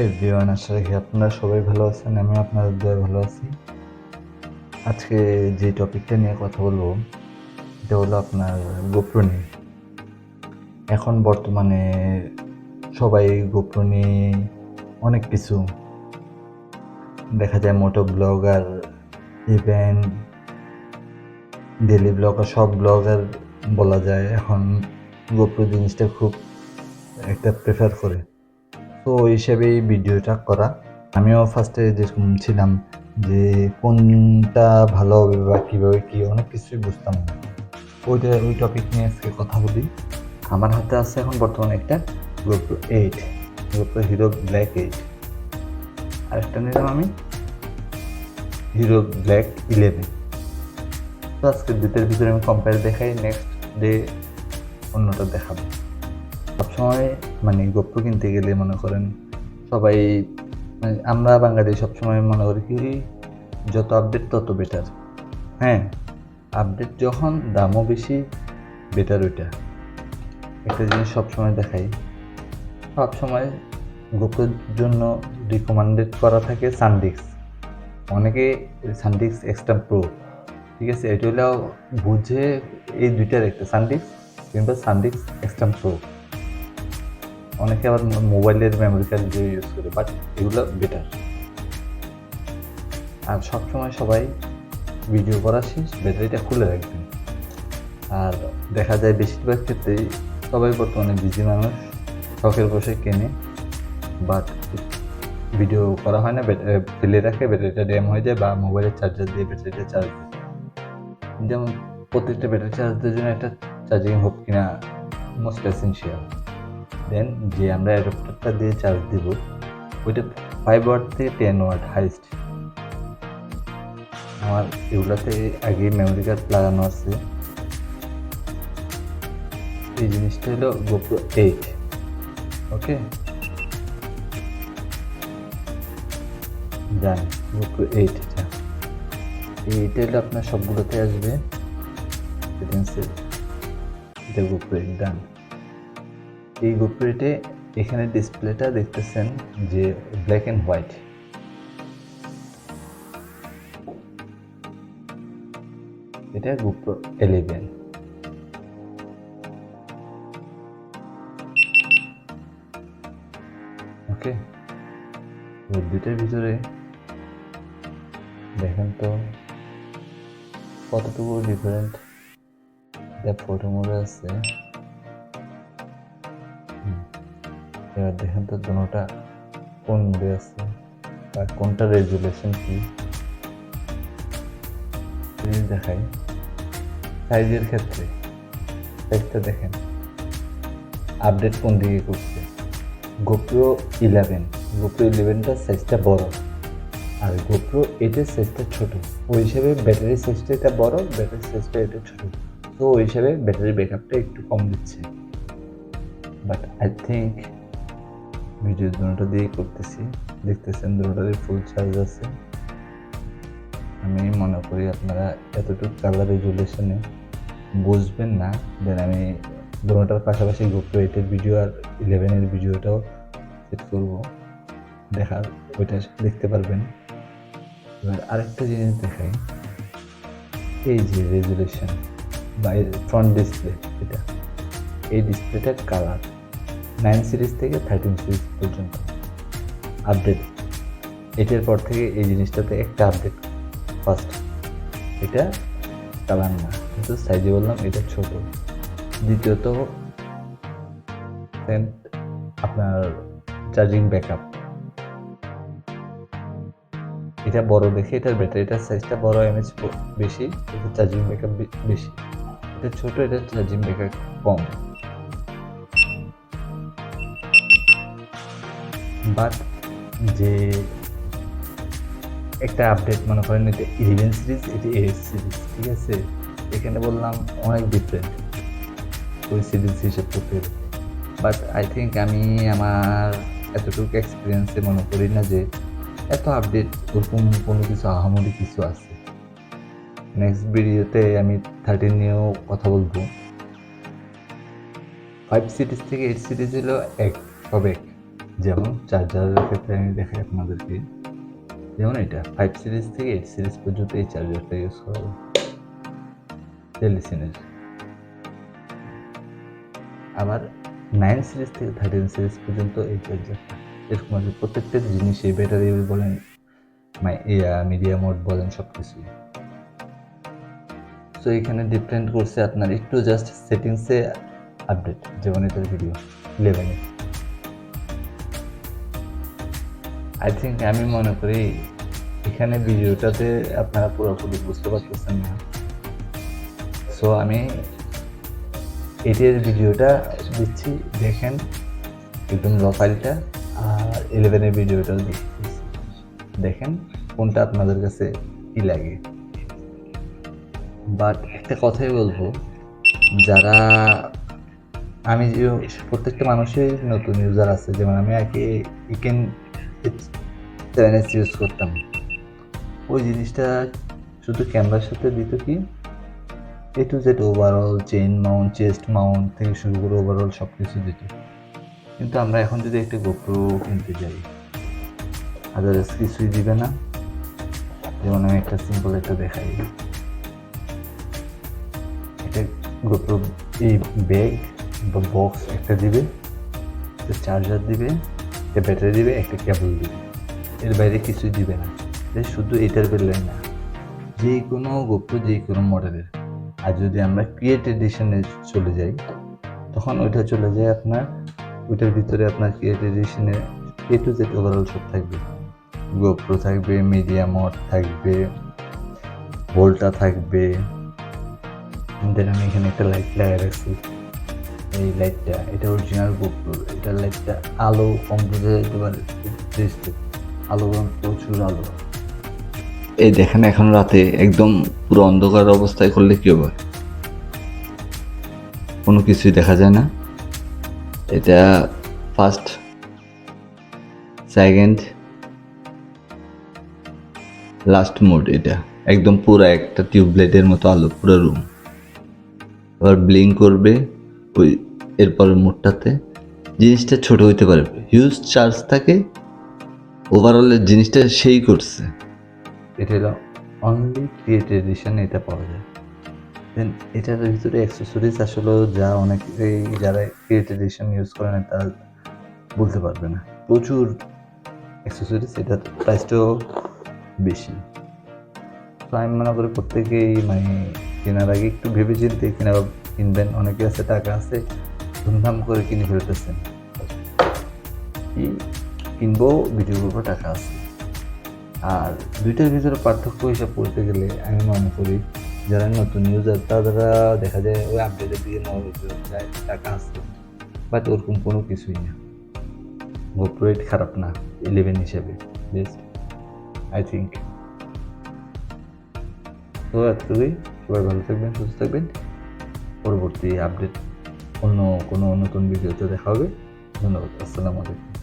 Everyone আশা রাখি আপনারা সবাই ভালো আছেন আমি আপনাদের দয়ে ভালো আছি। আজকে যে টপিকটা নিয়ে কথা বলব, এটা হলো আপনার গোপ্রো নিয়ে। এখন বর্তমানে সবাই গোপ্রো নিয়ে অনেক কিছু। দেখা যায় moto blogger event daily blogger, সব ব্লগার বলা যায়। এখন গোপ্রো জিনিসটা খুব একটা প্রেফার করে। তো ওই হিসেবেই ভিডিওটা করা। আমিও ফার্স্টে যেরকম ছিলাম যে কোনটা ভালো হবে বা কীভাবে কী, অনেক কিছুই বুঝতাম। না ওইটা, ওই টপিক নিয়ে আজকে কথা বলি। আমার হাতে আছে এখন বর্তমানে একটা GoPro eight GoPro Hero Black eight আরেকটা নিলাম আমি হিরো ব্ল্যাক ইলেভেন তো আজকে দুটোর ভিতরে আমি কম্পেয়ার দেখাই নেক্সট ডে অন্যটা দেখাবো। সবসময় মানে গোপ্রো কিনতে গেলে মনে করেন সবাই মানে আমরা বাঙালি সবসময় মনে করি কি যত আপডেট তত বেটার হ্যাঁ আপডেট যখন দামও বেশি বেটার ওইটা। একটা জিনিস সবসময় দেখাই সবসময় গোপ্রোর জন্য রিকমেন্ডেড করা থাকে সানডিক্স অনেকে সানডিক্স এক্সট্রা প্রো ঠিক আছে? এটা হলো বুঝে এই দুইটার একটা সানডিক্স কিংবা সানডিক্স এক্সট্রা প্রো অনেকে আবার মোবাইলের মেমোরি কার্ড দিয়ে ইউজ করে বাট এগুলো বেটার আর সবসময় সবাই ভিডিও করা শেষ, ব্যাটারিটা খুলে রাখবেন। আর দেখা যায় বেশিরভাগ ক্ষেত্রেই সবাই বর্তমানে বিজি মানুষ, শখের বসে কেনে বাট ভিডিও করা হয় না ফেলে রাখে, ব্যাটারিটা ড্যাম হয়ে যায় বা মোবাইলের চার্জার দিয়ে ব্যাটারিটা চার্জ যেমন প্রত্যেকটা ব্যাটারি চার্জ দেওয়ার জন্য একটা চার্জিং হোক কিনা মোস্ট এসেন্সিয়াল দেন যে আমরা অ্যাডাপ্টারটা দিয়ে চার্জ দিব, ওইটা ফাইভ ওয়াট থেকে টেন ওয়াট হাইস্ট আমার এগুলাতে আগে মেমোরি কার্ড লাগানো আছে। এই জিনিসটা হলো GoPro eight okay done GoPro eight এইটা হলো আপনার সবগুলোতে আসবে। সেটিংসে এটা গোপ্রো এইট ডান এই গোপ্রোতে এখানে ডিসপ্লেটা দেখতেছেন যে ব্ল্যাক অ্যান্ড হোয়াইট এটা গোপ্রো এলেভেন ওকে দুইটার ভিতরে দেখেন তো কতটুকু ডিফারেন্ট এটা ফটো মোডে আছে। এবার দেখেন তো দুটা কোন মোডে আছে আর কোনটা রেজুলেশন কি? দেখাই, সাইজের ক্ষেত্রে সাইজটা দেখেন। আপডেট কোন দিকে করছে? গোপ্রো ইলেভেন গোপ্রো ইলেভেনটার সাইজটা বড়। আর গোপ্রো এটার সাইজটা ছোট। ওই হিসেবে ব্যাটারি সাইজটা এটা বড় ব্যাটারি সাইজটা এটা ছোট। তো ওই হিসেবে ব্যাটারি ব্যাকআপটা একটু কম দিচ্ছে। বাট আই থিঙ্ক ভিডিও দুটো দিয়েই করতেছি। দেখতেছেন দুটোরই ফুল চার্জ আছে। আমি মনে করি আপনারা এতটুকু কালার রেজুলেশনে বুঝবেন না। দেন আমি দুটোটার পাশাপাশি গোপ্রো এইটের ভিডিও আর ইলেভেনের ভিডিওটাও সেট করব। দেখার, ওইটা দেখতে পারবেন। এবার আরেকটা জিনিস দেখাই। এই যে রেজুলেশন বা ফ্রন্ট ডিসপ্লে এটা। এই ডিসপ্লেটার কালার নাইন সিরিজ থেকে থার্টিন সিরিজ পর্যন্ত আপডেট। এটার পর থেকে এই জিনিসটাতে একটা আপডেট। ফার্স্ট এটা চালান না, কিন্তু সাইজে বললাম, এটা ছোট। দ্বিতীয়ত আপনার চার্জিং ব্যাকআপ এটা বড় দেখে, এটার ব্যাটারিটার সাইজটা বড় এমএচ বেশি এটা চার্জিং ব্যাকআপ বেশি। এটা ছোট, এটা চার্জিং ব্যাকআপ কম। বাট যে একটা আপডেট মনে করেন এটা ইলেভেন সিরিজ এটি এইট সিরিজ ঠিক আছে? এখানে বললাম অনেক ডিফারেন্ট ওই সিরিজ হিসেব করতে বাট আই থিঙ্ক আমি আমার এতটুকু এক্সপিরিয়েন্সে মনে করি না যে এত আপডেট ওরকম কোনো কিছু, আহামরি কিছু আছে। নেক্সট ভিডিওতে আমি থার্টিন নিয়েও কথা বলব। ফাইভ সিরিজ থেকে এইট সিরিজ হলো এক সব এক। যেমন চার্জারের ক্ষেত্রে আমি দেখাই আপনাদেরকে, যেমন এটা ফাইভ সিরিজ থেকে এইট সিরিজ পর্যন্ত এই চার্জারটা ইউজ করা যায়। টেলিসিনের আবার নাইন সিরিজ থেকে থার্টিন সিরিজ পর্যন্ত এই চার্জারটা। এরকম আছে, প্রত্যেকটা জিনিস ব্যাটারি বলেন মিডিয়া মোড বলেন সব কিছুই তো এখানে ডিফারেন্ট করছে আপনার, একটু জাস্ট সেটিংসে আপডেট যেমন এটার ভিডিও ইলেভেনে আই থিঙ্ক আমি মনে করি এখানে ভিডিওটাতে আপনারা পুরোপুরি বুঝতে পারতেছেন না। সো আমি এটির ভিডিওটা দিচ্ছি, দেখেন একদম র ফাইলটা আর ইলেভেনের ভিডিওটাও দিচ্ছি। দেখেন কোনটা আপনাদের কাছে কি লাগে। বাট একটা কথাই বলব, যারা আমি যে প্রত্যেকটা মানুষের নতুন ইউজার আছে, যেমন আমি আর আগে ইকেন সেভেন এস ইউজ করতাম। ওই জিনিসটা শুধু ক্যামেরার সাথে দিত কি? A to Z overall chin mount chest mount থেকে শুরু করে ওভারঅল সব কিছু দিত। কিন্তু আমরা এখন যদি একটা গোপ্রো কিনতে যাই আদার্স কিছুই দিবে না। যেমন আমি একটা সিম্পল একটা দেখাই। এটা গোপ্রো এই ব্যাগ বা বক্স একটা দিবে চার্জার দিবে। একটা ব্যাটারি দিবে, একটা কেবল দিবে। এর বাইরে কিছুই দিবে না। শুধু এটার বেলায় না, যে কোনো গোপ্রো যে কোনো মডেলের আর যদি আমরা ক্রিয়েট এডিশনে চলে যাই, তখন ওইটা চলে যায় আপনার, ওইটার ভিতরে আপনার ক্রিয়েট এডিশনে এ টু জেড ওভারঅল সব থাকবে। গোপ্রো থাকবে মিডিয়া মড থাকবে ভোল্টা থাকবে। দেন আমি এখানে একটা লাইট লাগিয়ে রাখছি। এই লাইটটা, এটা অরিজিনাল গোপ্রো এটা লাইটটা আলো কম বুঝে যেতে পারে আলো প্রচুর আলো। এই দেখেন, এখন রাতে একদম পুরো অন্ধকার অবস্থায় করলে কি হবে? কোনো কিছুই দেখা যায় না। এটা ফার্স্ট সেকেন্ড লাস্ট মোড এটা। একদম পুরো একটা টিউবলাইটের মতো আলো, পুরো রুম আবার ব্লিং করবে। এরপরের মোডটাতে জিনিসটা ছোট হইতে পারে। হিউজ চার্জ থাকে ওভারঅলের জিনিসটা সেই করছে। এটা হলো অনলি ক্রিয়েট এডিশন এটা পাওয়া যায়। দেন এটার ভিতরে অ্যাক্সেসরিজ আসলে যা অনেকেই, যারা ক্রিয়েট এডিশন ইউজ করে না, তারা বলতে পারবে না। প্রচুর অ্যাক্সেসরিজ এটার প্রাইসটাও বেশি। তো আমি মনে করি প্রত্যেকেই মানে কেনার আগে একটু ভেবে চিনতে কিনা কিনবেন, অনেকে আছে, টাকা আছে, ধুমধাম করে কিনে ফেলতেছেন। কি কিনবো ভিডিও করব, টাকা আছে। আর দুইটার ভিতরে পার্থক্য হিসাব করতে গেলে আমি মনে করি, যারা নতুন ইউজার তারা দেখা যায় ওই আপডেটের দিকে যায়, টাকা আছে। বাট ওরকম কোনো কিছুই না। গোপ্রো খারাপ না ইলেভেন হিসেবে আই থিঙ্ক তো এতটুকুই। সবাই ভালো থাকবেন, সুস্থ থাকবেন। পরবর্তী আপডেট অন্য কোনো নতুন ভিডিওতে দেখা হবে। ধন্যবাদ আসসালামু আলাইকুম।